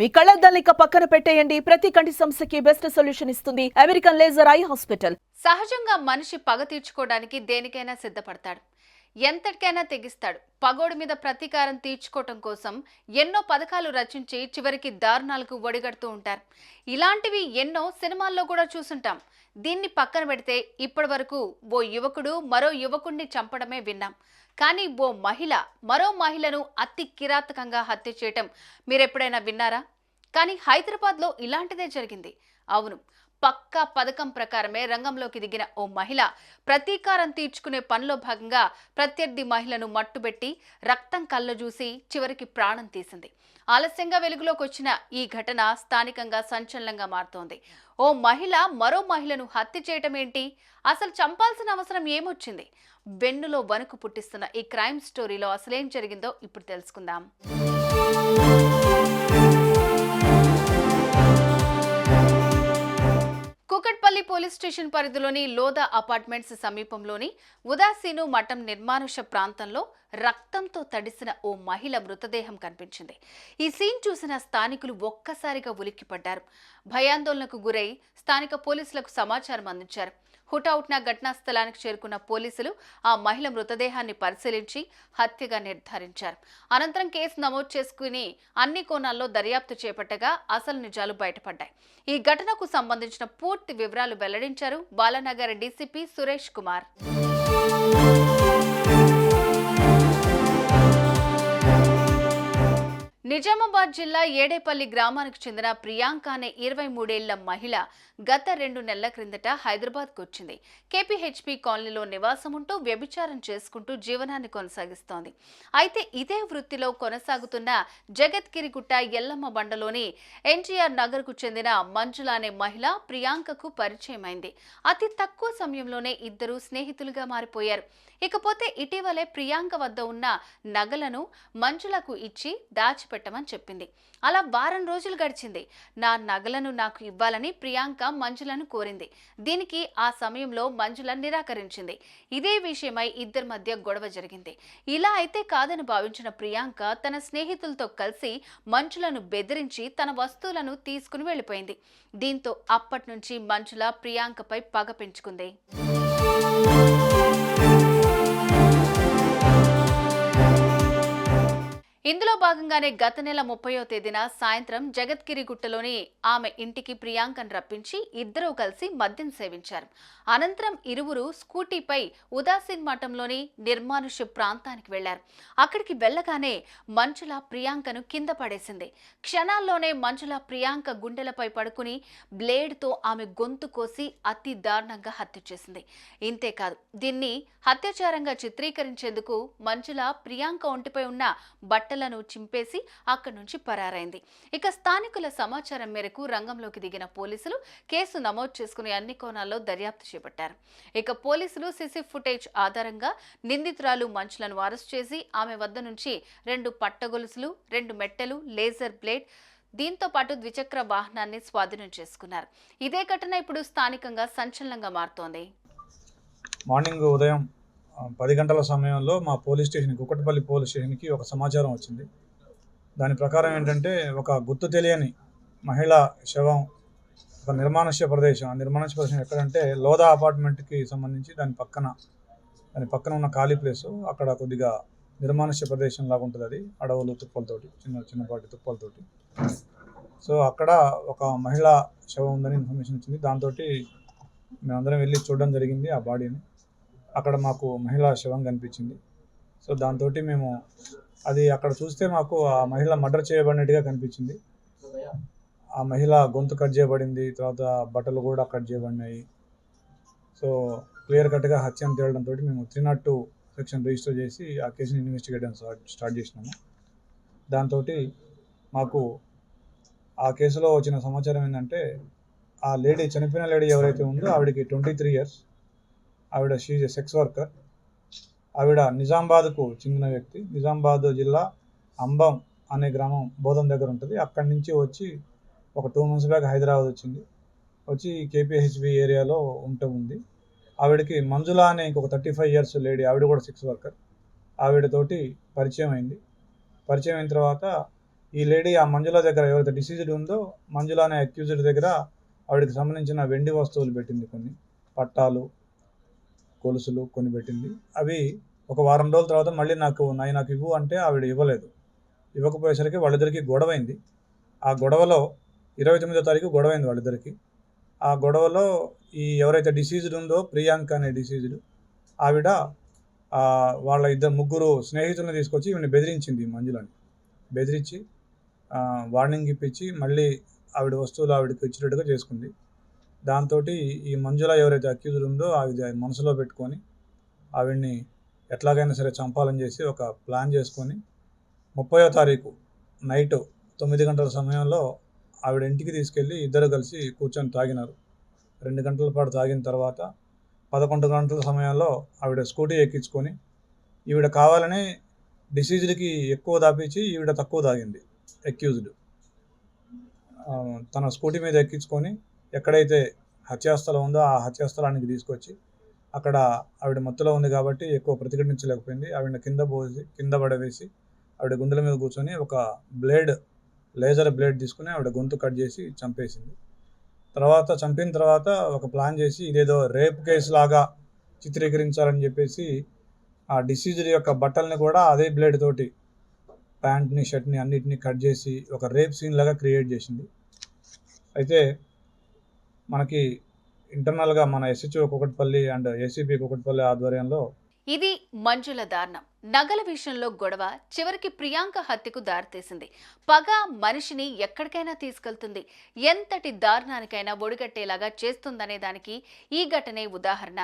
మీ కళ్ళద్దాలిక పక్కన పెట్టేయండి. ప్రతి కంటి సమస్యకి బెస్ట్ సొల్యూషన్ ఇస్తుంది అమెరికన్ లేజర్ ఐ హాస్పిటల్. సహజంగా మనిషి పగ తీర్చుకోవడానికి దేనికైనా సిద్ధపడతాడు. ఎంతటికైనా తెగిస్తాడు. పగోడు మీద ప్రతీకారం తీర్చుకోవటం కోసం ఎన్నో పథకాలు రచించి చివరికి దారుణాలకు ఒడిగడుతూ ఉంటారు. ఇలాంటివి ఎన్నో సినిమాల్లో కూడా చూసుంటాం. దీన్ని పక్కన పెడితే ఇప్పటి వరకు ఓ యువకుడు మరో యువకుడిని చంపడమే విన్నాం. కానీ ఓ మహిళ మరో మహిళను అతి కిరాతకంగా హత్య చేయటం మీరెప్పుడైనా విన్నారా? కానీ హైదరాబాద్లో ఇలాంటిదే జరిగింది. అవును పక్కా పథకం ప్రకారమే రంగంలోకి దిగిన ఓ మహిళ ప్రతీకారం తీర్చుకునే పనిలో భాగంగా ప్రత్యర్థి మహిళను మట్టుబెట్టి రక్తం కళ్ళ చూసి చివరికి ప్రాణం తీసింది. ఆలస్యంగా వెలుగులోకి వచ్చిన ఈ ఘటన స్థానికంగా సంచలనంగా మారుతోంది. ఓ మహిళ మరో మహిళను హత్య చేయటం ఏంటి? అసలు చంపాల్సిన అవసరం ఏమొచ్చింది? వెన్నులో వణుకు పుట్టిస్తున్న ఈ క్రైమ్ స్టోరీలో అసలేం జరిగిందో ఇప్పుడు తెలుసుకుందాం. పోలీస్ స్టేషన్ పరిధిలోని లోదా అపార్ట్మెంట్స్ సమీపంలోని ఉదాసీను మఠం నిర్మానుష ప్రాంతంలో రక్తంతో తడిసిన ఓ మహిళ మృతదేహం కనిపించింది. ఈ సీన్ చూసిన స్థానికులు ఒక్కసారిగా ఉలిక్కిపడ్డారు. భయాందోళనకు గురై స్థానిక పోలీసులకు సమాచారం అందించారు. హుటౌట్న ఘటనా స్థలానికి చేరుకున్న పోలీసులు ఆ మహిళ మృతదేహాన్ని పరిశీలించి హత్యగా నిర్ధారించారు. అనంతరం కేసు నమోదు చేసుకుని అన్ని కోణాల్లో దర్యాప్తు చేపట్టగా అసలు నిజాలు బయటపడ్డాయి. ఈ ఘటనకు సంబంధించిన పూర్తి వివరాలు వెల్లడించారు బాలానగర్ డీసీపీ సురేష్ కుమార్. నిజామాబాద్ జిల్లా ఏడేపల్లి గ్రామానికి చెందిన ప్రియాంక అనే ఇరవై మూడేళ్ళ మహిళ గత రెండు నెలల క్రిందట హైదరాబాద్కు వచ్చింది. కేపీహెచ్పి కాలనీలో నివాసం ఉంటూ వ్యభిచారం చేసుకుంటూ జీవనాన్ని కొనసాగిస్తోంది. అయితే ఇదే వృత్తిలో కొనసాగుతున్న జగత్గిరిగుట్ట ఎల్లమ్మ బండలోని ఎన్టీఆర్ నగర్కు చెందిన మంజుల అనే మహిళ ప్రియాంకకు పరిచయమైంది. అతి తక్కువ సమయంలోనే ఇద్దరు స్నేహితులుగా మారిపోయారు. ఇకపోతే ఇటీవలే ప్రియాంక వద్ద ఉన్న నగలను మంజులకు ఇచ్చి పెట్టమని చెప్పింది. అలా వారం రోజులు గడిచింది. నా నగలను నాకు ఇవ్వాలని ప్రియాంక మంజులను కోరింది. దీనికి ఆ సమయంలో మంజుల నిరాకరించింది. ఇదే విషయమై ఇద్దరి మధ్య గొడవ జరిగింది. ఇలా అయితే కాదని భావించిన ప్రియాంక తన స్నేహితులతో కలిసి మంచులను బెదిరించి తన వస్తువులను తీసుకుని వెళ్ళిపోయింది. దీంతో అప్పటి నుంచి మంచుల ప్రియాంకపై పగ పెంచుకుంది. ఇందులో భాగంగానే గత నెల ముప్పయో తేదీన సాయంత్రం జగత్గిరి గుట్టలోని ఆమె ఇంటికి ప్రియాంకను రప్పించి ఇద్దరూ కలిసి మద్యం సేవించారు. అనంతరం ఇరువురు స్కూటీపై ఉదాసీన్ మఠంలోని నిర్మానుష్య ప్రాంతానికి వెళ్ళారు. అక్కడికి వెళ్ళగానే మంచుల ప్రియాంకను కింద పడేసింది. క్షణాల్లోనే మంచుల ప్రియాంక గుండెలపై పడుకుని బ్లేడ్తో ఆమె గొంతు కోసి అతి దారుణంగా హత్య చేసింది. ఇంతేకాదు దీన్ని హత్యాచారంగా చిత్రీకరించేందుకు మంచుల ప్రియాంక ఒంటిపై ఉన్న బట్టలను చింపేసి అక్కడి నుంచి పరారైంది. ఇక స్థానికుల సమాచారం మేరకు రంగంలోకి దిగిన పోలీసులు కేసు నమోదు చేసుకుని అన్ని కోణాల్లో దర్యాప్తు చేపట్టారు. ఇక పోలీసులు సిసి ఫుటేజ్ ఆధారంగా నిందితురాలు మంచులను అరెస్ట్ చేసి ఆమె వద్ద నుంచి రెండు పట్టగొలుసులు రెండు మెట్టెలు లేజర్ బ్లేడ్ దీంతో పాటు ద్విచక్ర వాహనాన్ని స్వాధీనం చేసుకున్నారు. ఇదే ఘటన ఇప్పుడు స్థానికంగా సంచలనంగా మారుతోంది. మార్నింగ్ ఉదయం పది గంటల సమయంలో మా పోలీస్ స్టేషన్ కుక్కటపల్లి పోలీస్ స్టేషన్కి ఒక సమాచారం వచ్చింది. దాని ప్రకారం ఏంటంటే ఒక గుర్తు తెలియని మహిళ శవం ఒక నిర్మానుష్య ప్రదేశం. ఆ నిర్మానుష్య ప్రదేశం ఎక్కడంటే లోదా అపార్ట్మెంట్కి సంబంధించి దాని పక్కన దాని పక్కన ఉన్న ఖాళీ ప్లేసు. అక్కడ కొద్దిగా నిర్మానుష్య ప్రదేశం లాగా ఉంటుంది అది అడవులు తుప్పలతోటి చిన్న చిన్నపాటి తుప్పలతోటి. సో అక్కడ ఒక మహిళ శవం ఉందని ఇన్ఫర్మేషన్ వచ్చింది. దాంతో మేమందరం వెళ్ళి చూడడం జరిగింది ఆ బాడీని. అక్కడ మాకు మహిళా శవం కనిపించింది. సో దాంతో మేము అది అక్కడ చూస్తే మాకు ఆ మహిళ మర్డర్ చేయబడినట్టుగా కనిపించింది. ఆ మహిళ గొంతు కట్ చేయబడింది తర్వాత బట్టలు కూడా కట్ చేయబడినాయి. సో క్లియర్ కట్గా హత్య అని తేలడంతో మేము three nought two section register చేసి ఆ కేసుని ఇన్వెస్టిగేట్ స్టార్ట్ స్టార్ట్ చేసినాము. దాంతో మాకు ఆ కేసులో వచ్చిన సమాచారం ఏంటంటే ఆ లేడీ చనిపోయిన లేడీ ఎవరైతే ఉందో ఆవిడకి ట్వంటీ త్రీ ఇయర్స్ ఆవిడ షీజ్ ఎ సెక్స్ వర్కర్ ఆవిడ నిజామాబాద్కు చెందిన వ్యక్తి. నిజామాబాద్ జిల్లా అంబం అనే గ్రామం బోధం దగ్గర ఉంటుంది. అక్కడి నుంచి వచ్చి ఒక టూ మంత్స్ బ్యాక్ హైదరాబాద్ వచ్చింది. వచ్చి కేపీహెచ్బి ఏరియాలో ఉంటూ ఉంది. ఆవిడకి మంజుల అనే ఇంకొక థర్టీ ఫైవ్ ఇయర్స్ లేడీ ఆవిడ కూడా సెక్స్ వర్కర్ ఆవిడతోటి పరిచయం అయింది. పరిచయం అయిన తర్వాత ఈ లేడీ ఆ మంజుల దగ్గర ఎవరైతే డిసీజ్డ్ ఉందో మంజుల అనే అక్యూజ్డ్ దగ్గర ఆవిడకి సంబంధించిన వెండి వస్తువులు పెట్టింది కొన్ని. పట్టాలు గొలుసులు కొన్ని పెట్టింది అవి ఒక వారం రోజుల తర్వాత మళ్ళీ నాకు నాయి నాకు ఇవ్వు అంటే ఆవిడ ఇవ్వలేదు. ఇవ్వకపోయేసరికి వాళ్ళిద్దరికి గొడవైంది. ఆ గొడవలో ఇరవై తొమ్మిదో తారీఖు గొడవైంది వాళ్ళిద్దరికి. ఆ గొడవలో ఈ ఎవరైతే డిసీజ్డ్ ఉందో ప్రియాంక అనే డిసీజ్డ్ ఆవిడ వాళ్ళ ఇద్దరు ముగ్గురు స్నేహితులను తీసుకొచ్చి ఈమెను బెదిరించింది మంజులని. బెదిరించి వార్నింగ్ ఇప్పించి మళ్ళీ ఆవిడ వస్తువులు ఆవిడకి ఇచ్చినట్టుగా చేసుకుంది. దాంతో ఈ మంజుల ఎవరైతే అక్యూజ్డ్ ఉందో ఆవిడ మనసులో పెట్టుకొని ఆవిడ్ని ఎట్లాగైనా సరే చంపాలని చేసి ఒక ప్లాన్ చేసుకొని ముప్పయో తారీఖు నైట్ తొమ్మిది గంటల సమయంలో ఆవిడ ఇంటికి తీసుకెళ్ళి ఇద్దరు కలిసి కూర్చొని తాగినారు. రెండు గంటల పాటు తాగిన తర్వాత పదకొండు గంటల సమయంలో ఆవిడ స్కూటీ ఎక్కించుకొని ఈవిడ కావాలని డిసీజ్డ్కి ఎక్కువ దాపించి ఈవిడ తక్కువ తాగింది అక్యూజ్డ్ తన స్కూటీ మీద ఎక్కించుకొని ఎక్కడైతే హత్యాస్థలం ఉందో ఆ హత్యాస్థలానికి తీసుకొచ్చి అక్కడ ఆవిడ మత్తులో ఉంది కాబట్టి ఎక్కువ ప్రతిఘటించలేకపోయింది. ఆవిడ కింద పోసి కింద పడవేసి ఆవిడ గుండెల మీద కూర్చొని ఒక బ్లేడ్ లేజర్ బ్లేడ్ తీసుకుని ఆవిడ గొంతు కట్ చేసి చంపేసింది. తర్వాత చంపిన తర్వాత ఒక ప్లాన్ చేసి ఇదేదో రేప్ కేసు లాగా చిత్రీకరించాలని చెప్పేసి ఆ డిసీజ్డ్ యొక్క బట్టల్ని కూడా అదే బ్లేడ్ తోటి ప్యాంట్ని షర్ట్ని అన్నిటిని కట్ చేసి ఒక రేప్ సీన్ లాగా క్రియేట్ చేసింది. అయితే మనకి ఇంటర్నల్గా మన SHO Kukatpally and ACB Kukatpally ఆధ్వర్యంలో ఇది మంజుల దారుణం. నగల విషయంలో గొడవ చివరికి ప్రియాంక హత్యకు దారితీసింది. పగ మనిషిని ఎక్కడికైనా తీసుకెళ్తుంది. ఎంతటి దారుణానికైనా ఒడిగట్టేలాగా చేస్తుందనే దానికి ఈ ఘటనే ఉదాహరణ.